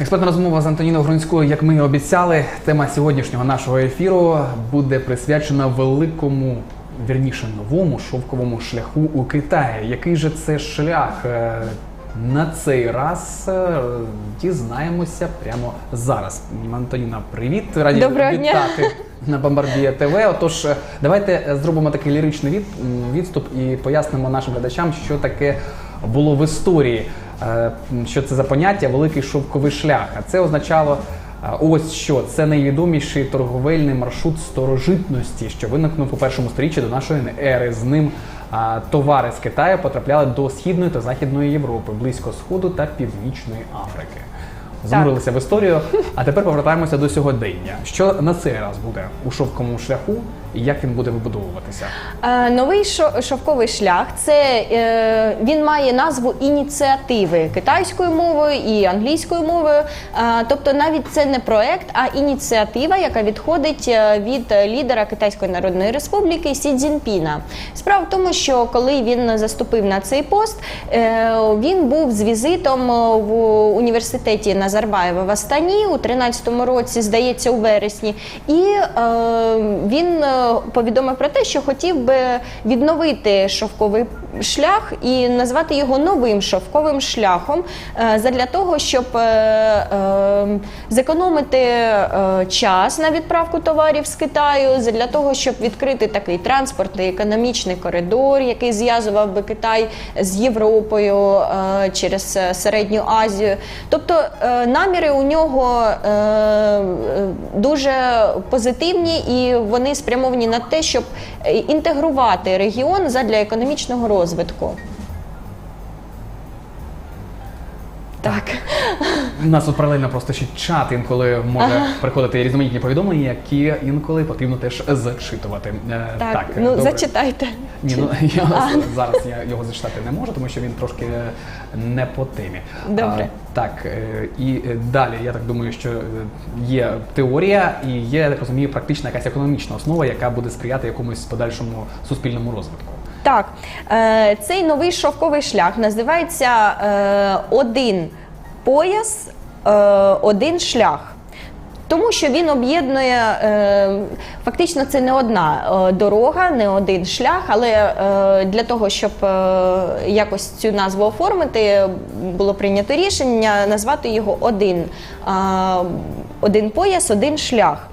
Експертна розмова з Антоніною Грунською, як ми і обіцяли, тема сьогоднішнього нашого ефіру буде присвячена великому, вірніше новому шовковому шляху у Китаї. Який же це шлях? Е, На цей раз е, дізнаємося прямо зараз. Антоніна, привіт! Раді Доброго дня. на Бомбардія ТВ. Отож, е, давайте зробимо такий ліричний від, відступ і пояснимо нашим глядачам, що таке було в історії. Е, Що це за поняття великий шовковий шлях? А це означало е, ось що це найвідоміший торговельний маршрут старожитності, що виникнув у першому сторіччі до нашої ери. З ним а, товари з Китаю потрапляли до східної та західної Європи, близько сходу та північної Африки. Занурилися в історію, а тепер повертаємося до сьогодення. Що на цей раз буде у шовковому шляху і як він буде вибудовуватися? Е, Новий шовковий шлях це е, він має назву ініціативи китайською мовою і англійською мовою. Е, тобто, навіть це не проект, а ініціатива, яка відходить від лідера Китайської Народної Республіки Сі Цзіньпіна. Справа в тому, що коли він заступив на цей пост, він був з візитом в університеті Назарбаєва в Астані у 13-му році, здається, у вересні, і він повідомив про те, що хотів би відновити шовковий шлях і назвати його новим шовковим шляхом е, задля того, щоб е, е, зекономити е, час на відправку товарів з Китаю, задля того, щоб відкрити такий транспортний економічний коридор, який зв'язував би Китай з Європою через Середню Азію. Тобто наміри у нього дуже позитивні і вони спрямовані на те, щоб е, інтегрувати регіон задля економічного розвитку. У нас тут паралельно просто ще чат інколи може приходити різноманітні повідомлення, які інколи потрібно теж зачитувати. Е, Так, ну добре. зачитайте. Ні, ну я зараз я його зачитати не можу, тому що він трошки не по темі. Добре. А, так, е, і е, далі я так думаю, що е, є теорія і є, я так розумію, практична якась економічна основа, яка буде сприяти якомусь подальшому суспільному розвитку. Так, е, цей новий шовковий шлях називається е, один пояс, е, один шлях. Тому що він об'єднує е, фактично це не одна е, дорога, не один шлях, але для того, щоб якось цю назву оформити, було прийнято рішення назвати його один, один пояс, один шлях.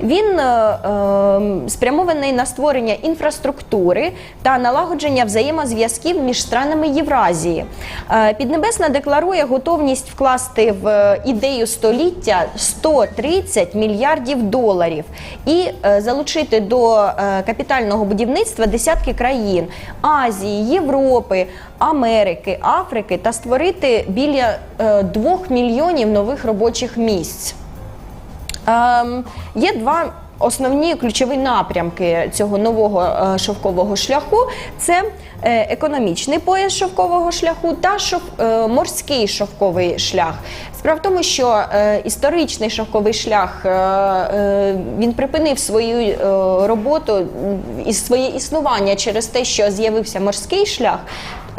Він е, е, спрямований на створення інфраструктури та налагодження взаємозв'язків між странами Євразії. Е, Піднебесна декларує готовність вкласти в е, ідею століття 130 мільярдів доларів і е, залучити до е, капітального будівництва десятки країн Азії, Європи, Америки, Африки та створити біля 2 мільйонів нових робочих місць. Ем, є два основні ключові напрямки цього нового е, шовкового шляху: це е, економічний пояс шовкового шляху та шов, е, морський шовковий шлях. Справа в тому, що історичний шовковий шлях він припинив свою роботу і своє існування через те, що з'явився морський шлях.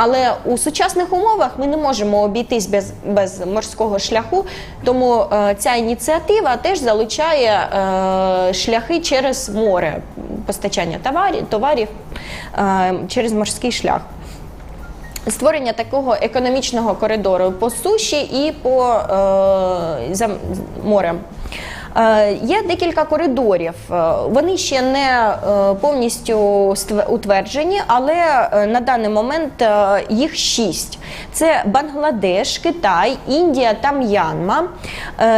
Але у сучасних умовах ми не можемо обійтись без, без морського шляху, тому е, ця ініціатива теж залучає е, шляхи через море, постачання товарів, товарів е, через морський шлях. Створення такого економічного коридору по суші і по е, за морем. Е, Є декілька коридорів. Е, Вони ще не е, повністю утверджені, але на даний момент їх шість: це Бангладеш, Китай, Індія та М'янма.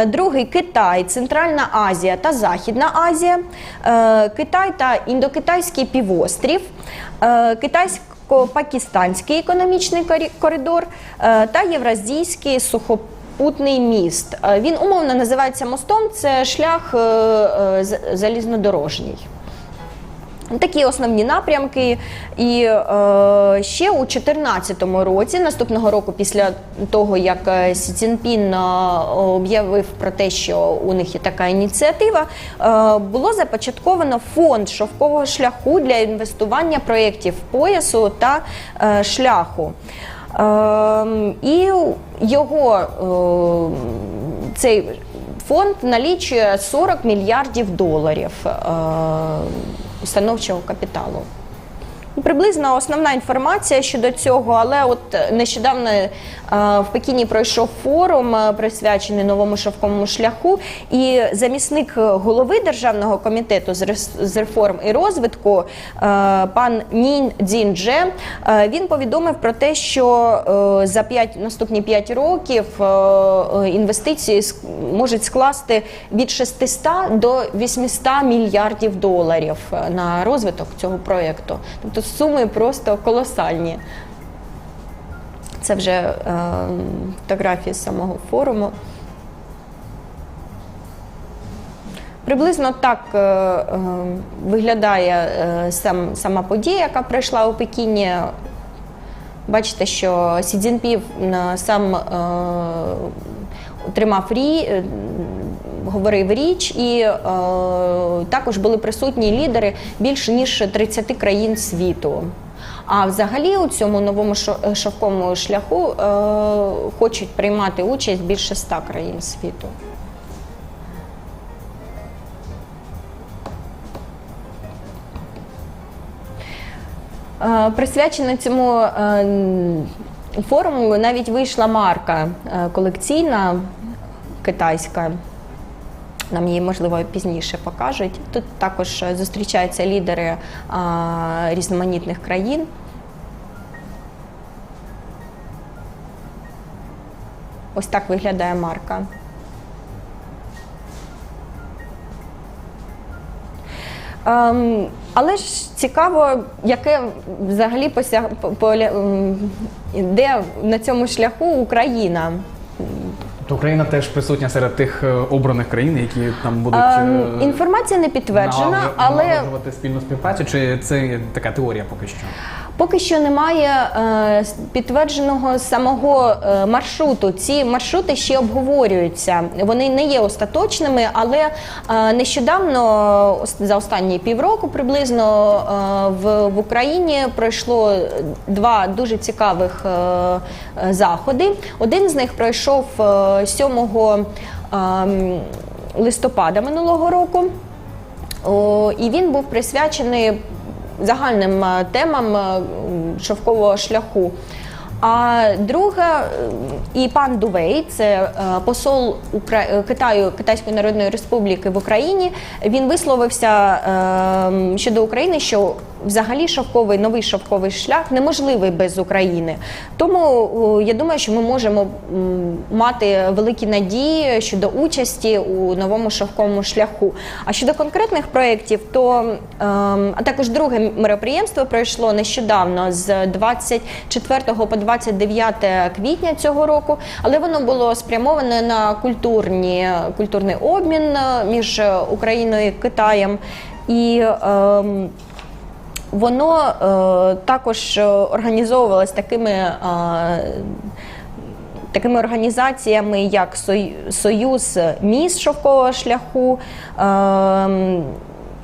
Другий Китай, Центральна Азія та Західна Азія, Китай та індокитайський півострів, Е, Китайсько-пакистанський економічний коридор та Євразійський сухопутний міст. Е, Він умовно називається мостом. Це шлях е, е, залізнодорожній. Такі основні напрямки. І е, ще у 2014 році, наступного року, після того як Сі Цзіньпін е, об'явив про те, що у них є така ініціатива, е, було започатковано фонд шовкового шляху для інвестування проєктів поясу та е, шляху. Ем, і його е, цей фонд налічує 40 мільярдів доларів е, установчого капіталу. Приблизно основна інформація щодо цього, але от нещодавно е, в Пекіні пройшов форум, е, присвячений новому шовковому шляху, і замісник голови державного комітету з реформ і розвитку е, пан Нін Дзіндже, е, він повідомив про те, що е, за 5, наступні 5 років е, е, інвестиції можуть скласти від 600 до 800 мільярдів доларів е, на розвиток цього проєкту. Тобто суми просто колосальні. Це вже е, фотографії з самого форуму. Приблизно так е, е, виглядає е, сам, сама подія, яка пройшла у Пекіні. Бачите, що Сі Цзіньпін е, сам е, тримав рі, е, говорив річ, і е, також були присутні лідери більше ніж 30 країн світу. А взагалі у цьому новому шо- шовковому шляху е, хочуть приймати участь більше 100 країн світу. Е, Присвячена цьому е, форуму навіть вийшла марка е, колекційна китайська. Нам її можливо пізніше покажуть. Тут також зустрічаються лідери різноманітних країн. Ось так виглядає марка. Ем, але ж цікаво, яке взагалі посяг, по- м, де на цьому шляху Україна. То Україна теж присутня серед тих е, обраних країн, які там будуть Ем, е, інформація не підтверджена, але спільну співпрацю, чи це така теорія поки що? Поки що немає е, підтвердженого самого е, маршруту. Ці маршрути ще обговорюються. Вони не є остаточними, але е, нещодавно, за останні півроку, приблизно е, в, Україні пройшло два дуже цікавих заходи. Один з них пройшов е, 7 ем, листопада минулого року. І він був присвячений загальним е, темам е, шовкового шляху. А друге, е, і пан Дувей, це посол Укра... Китаю Китайської Народної Республіки в Україні. Він висловився щодо України, що взагалі шовковий новий шовковий шлях неможливий без України. Тому е, я думаю, що ми можемо мати великі надії щодо участі у новому шовковому шляху. А щодо конкретних проєктів, то ем, а також друге мероприємство пройшло нещодавно з 24 по 29 квітня цього року, але воно було спрямоване на культурні, культурний обмін е, між Україною і Китаєм. І ем, Воно е, також е, організовувалось такими, е, такими організаціями, як Союз міст шовкового шляху, е,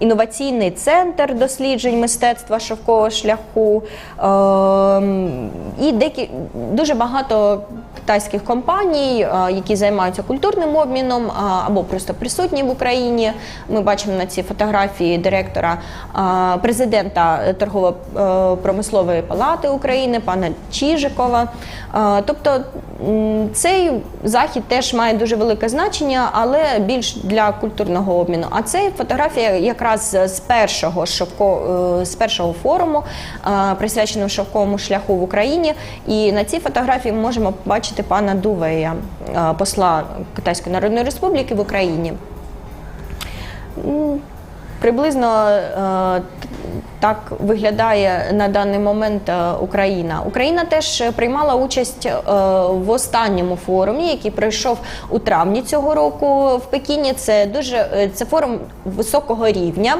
інноваційний центр досліджень мистецтва шовкового шляху е, і деякі дуже багато китайських компаній, е, які займаються культурним обміном а, або просто присутні в Україні. Ми бачимо на цій фотографії директора а, президента торгово-промислової палати України, пана Чіжикова. Тобто цей захід теж має дуже велике значення, але більш для культурного обміну. А це фотографія якраз з першого шовко, е, з першого форуму, е, присвяченого шовковому шляху в Україні. І на цій фотографії ми можемо побачити пана Дувея, е, посла Китайської Народної Республіки в Україні. Приблизно так виглядає на даний момент е, Україна. Україна теж приймала участь е, в останньому форумі, який пройшов у травні цього року в Пекіні. Це дуже е, це форум високого рівня.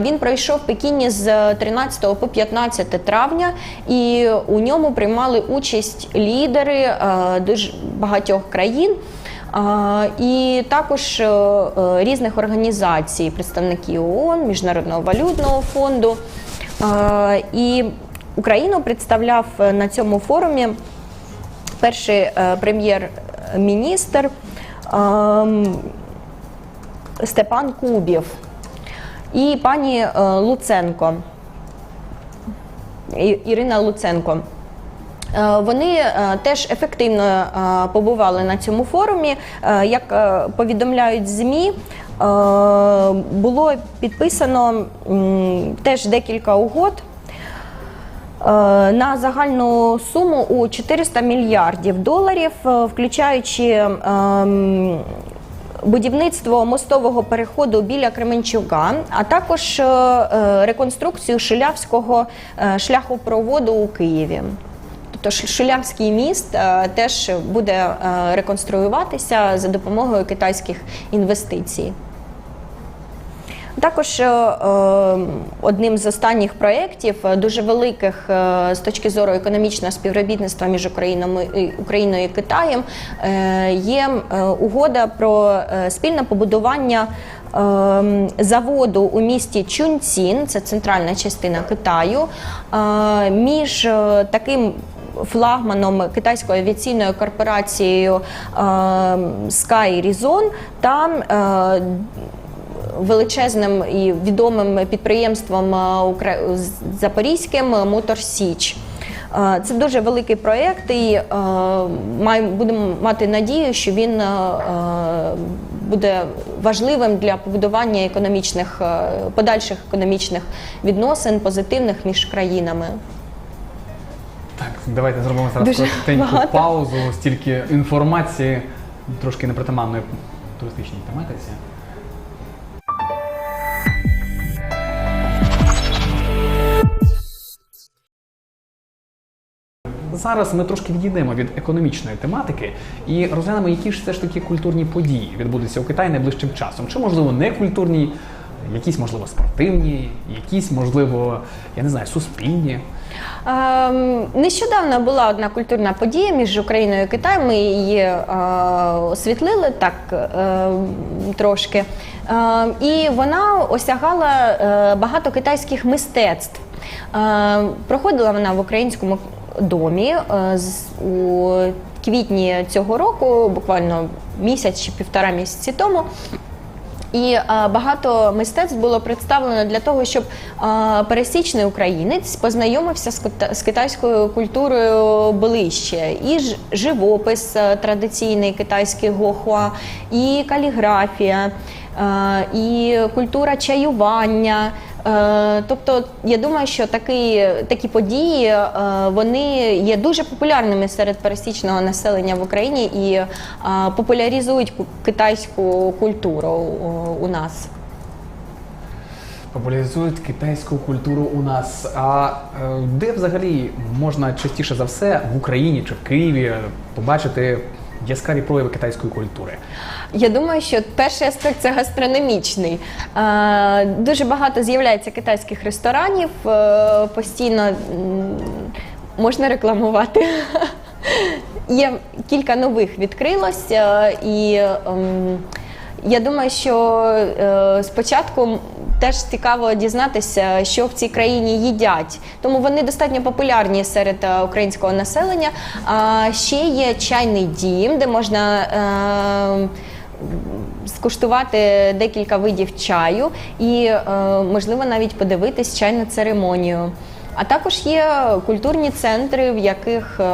Він пройшов в Пекіні з 13 по 15 травня, і у ньому приймали участь лідери дуже багатьох країн. І також е, е, різних організацій, представники ООН, Міжнародного валютного фонду. І Україну представляв е, на цьому форумі перший прем'єр-міністр ем, Степан Кубів і пані Луценко. Ірина Луценко. Е, Вони е, теж ефективно е, побували на цьому форумі. Як повідомляють ЗМІ, було підписано теж декілька угод на загальну суму у 400 мільярдів доларів, включаючи будівництво мостового переходу біля Кременчука, а також реконструкцію Шилявського шляхопроводу у Києві. Тобто Шулявський міст е, теж буде е, реконструюватися за допомогою китайських інвестицій. Також е, одним з останніх проєктів, дуже великих з точки зору економічного співробітництва між Україною, і- Китаєм, є угода про спільне побудування е, заводу у місті Чунцін, це центральна частина Китаю, між таким флагманом китайською авіаційною корпорацією е, Sky Rizon та е, величезним і відомим підприємством е, запорізьким Мотор Січ. Це дуже великий проєкт, і будемо мати надію, що він буде важливим для побудування економічних подальших економічних відносин позитивних між країнами. Давайте зробимо зараз Дуже коротеньку багато. паузу, стільки інформації, трошки непритаманної туристичній тематиці. Зараз ми трошки відійдемо від економічної тематики і розглянемо, які ж все ж таки культурні події відбудуться у Китаї найближчим часом. Чи можливо не культурні, якісь можливо спортивні, якісь можливо, я не знаю, суспільні. Ем, Нещодавно була одна культурна подія між Україною і Китаєм. Ми її е, освітлили так е, трошки. Е, і вона осягала е, багато китайських мистецтв. Проходила вона в українському домі е, у квітні цього року, буквально місяць чи півтора місяці тому. І е, багато мистецтв було представлено для того, щоб е, пересічний українець познайомився з, кита- з китайською культурою ближче. І живопис е, традиційний китайський гохуа, і каліграфія, і культура чаювання. Е, Тобто, я думаю, що такі, такі події е, вони є дуже популярними серед пересічного населення в Україні і е, популяризують китайську культуру у- нас. Популяризують китайську культуру у нас. А де взагалі можна частіше за все в Україні чи в Києві побачити яскраві прояви китайської культури? Я думаю, що перший аспект це гастрономічний. Дуже багато з'являється китайських ресторанів, е, постійно можна рекламувати. Є кілька нових відкрилось, е, і ем, я думаю, що е, спочатку теж цікаво дізнатися, що в цій країні їдять. Тому вони достатньо популярні серед е, українського населення. А ще є чайний дім, де можна. Е, Скуштувати декілька видів чаю і, можливо, навіть подивитись чайну церемонію. А також є культурні центри, в яких е,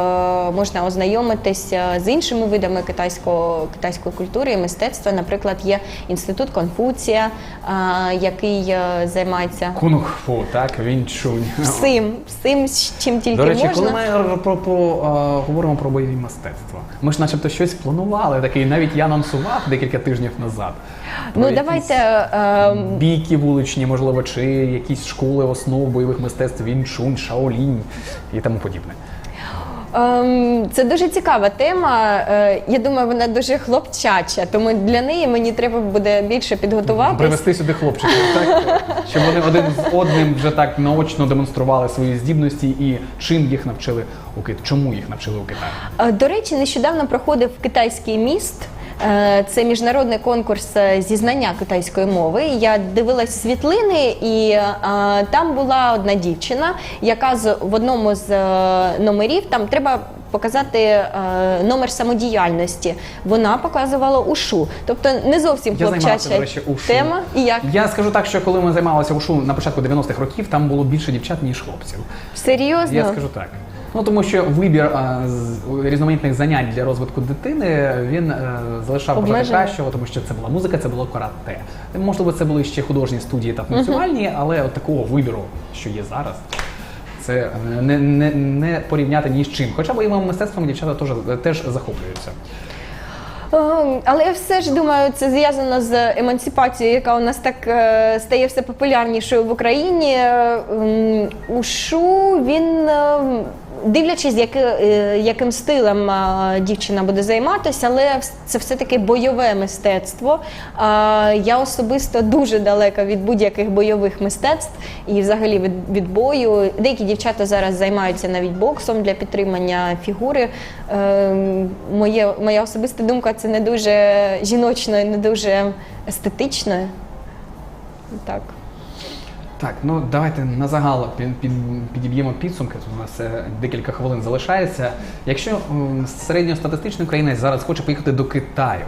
можна ознайомитися з іншими видами китайського, китайської культури і мистецтва. Наприклад, є інститут Конфуція, е, який е, займається Кунг-фу, так, вінчунь. всім, всім, чим тільки До речі, можна. коли ми про, про, говоримо про бойові мистецтва, ми ж начебто щось планували, такий навіть я анонсував декілька тижнів назад. Ну давайте е, Бійки вуличні, можливо, чи якісь школи основ бойових мистецтв Віншунь, Шаолінь і тому подібне. Ем, Це дуже цікава тема. Е, Я думаю, вона дуже хлопчача, тому для неї мені треба буде більше підготуватись. Привезти сюди хлопчиків, так? Щоб вони один з одним вже так наочно демонстрували свої здібності і чим їх навчили у Китаї. Чому їх навчили у Китаї? Е, До речі, нещодавно проходив китайський міст. Е, Це міжнародний конкурс е, зі знання китайської мови. Я дивилась світлини, і е, там була одна дівчина, яка з в одному з номерів там треба показати е, номер самодіяльності. Вона показувала ушу. Тобто не зовсім Я хлопчача до речі, ушу. тема. І як? Я скажу так, що коли ми займалися ушу на початку 90-х років, там було більше дівчат, ніж хлопців. Серйозно? Я скажу так. Ну тому що вибір а, з різноманітних занять для розвитку дитини він е, залишав бажати Обмежений. кращого, тому що це була музика, це було карате. Можливо, це були ще художні студії та танцювальні, але от такого вибору, що є зараз. Це е, не, не, не порівняти ні з чим. Хоча бойовим мистецтвом дівчата теж, теж захоплюються. Е, Але я все ж думаю, це зв'язано з емансипацією, яка у нас так е, стає все популярнішою в Україні. Е, м, Ушу він. е, Дивлячись, яки, е, яким стилем дівчина буде займатися, але це все-таки бойове мистецтво. Я особисто дуже далека від будь-яких бойових мистецтв і взагалі від, від бою. Деякі дівчата зараз займаються навіть боксом для підтримання фігури. Е, Моє, моя особиста думка це не дуже жіночно і не дуже естетично. Так. Так, ну давайте на загал під, під, підіб'ємо підсумки. Тут у нас е, декілька хвилин залишається. Якщо м, середньостатистичний українець зараз хоче поїхати до Китаю,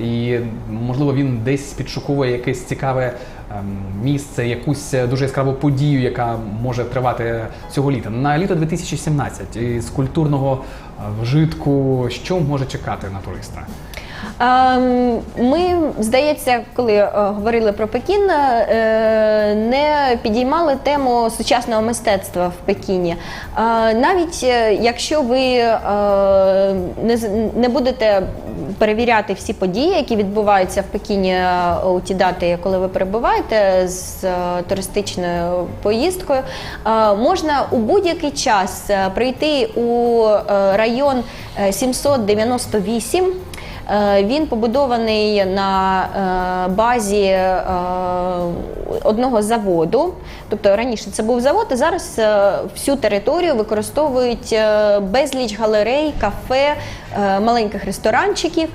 і можливо він десь підшуковує якесь цікаве ем, місце, якусь е, дуже яскраву подію, яка може тривати цього літа. На літо 2017 із культурного е, вжитку, що може чекати на туриста? Ем, Ми, здається, коли е, говорили про Пекін, е, не підіймали тему сучасного мистецтва в Пекіні. Е, Навіть якщо ви не, будете перевіряти всі події, які відбуваються в Пекіні у ті дати, коли ви перебуваєте з туристичною поїздкою, можна у будь-який час прийти у район е, 798. Е, Він побудований на е, базі е, одного заводу. Тобто раніше це був завод, а зараз всю територію використовують безліч галерей, кафе, маленьких ресторанчиків,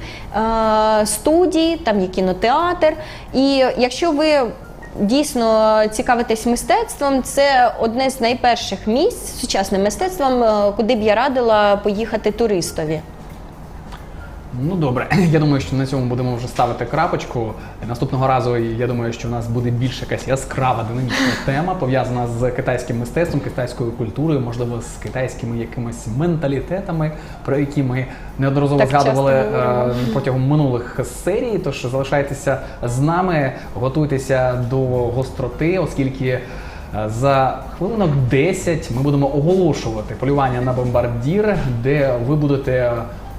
студій, там є кінотеатр. І якщо ви Дійсно цікавитесь мистецтвом. Це одне з найперших місць сучасним мистецтвом, куди б я радила поїхати туристові. Ну добре, я думаю, що на цьому будемо вже ставити крапочку. Наступного разу я думаю, що у нас буде більш якась яскрава динамічна тема, пов'язана з китайським мистецтвом, китайською культурою, можливо, з китайськими якимись менталітетами, про які ми неодноразово Так згадували е, протягом минулих серій. Тож залишайтеся з нами, готуйтеся до гостроти, оскільки. е, За хвилинок 10 ми будемо оголошувати полювання на бомбардір, де ви будете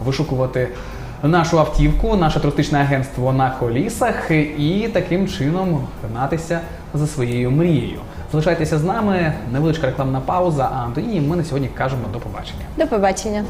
вишукувати нашу автівку, наше туристичне агентство на колісах і таким чином гнатися за своєю мрією. Залишайтеся з нами, невеличка рекламна пауза. А Антоні, ми на сьогодні кажемо до побачення. До побачення.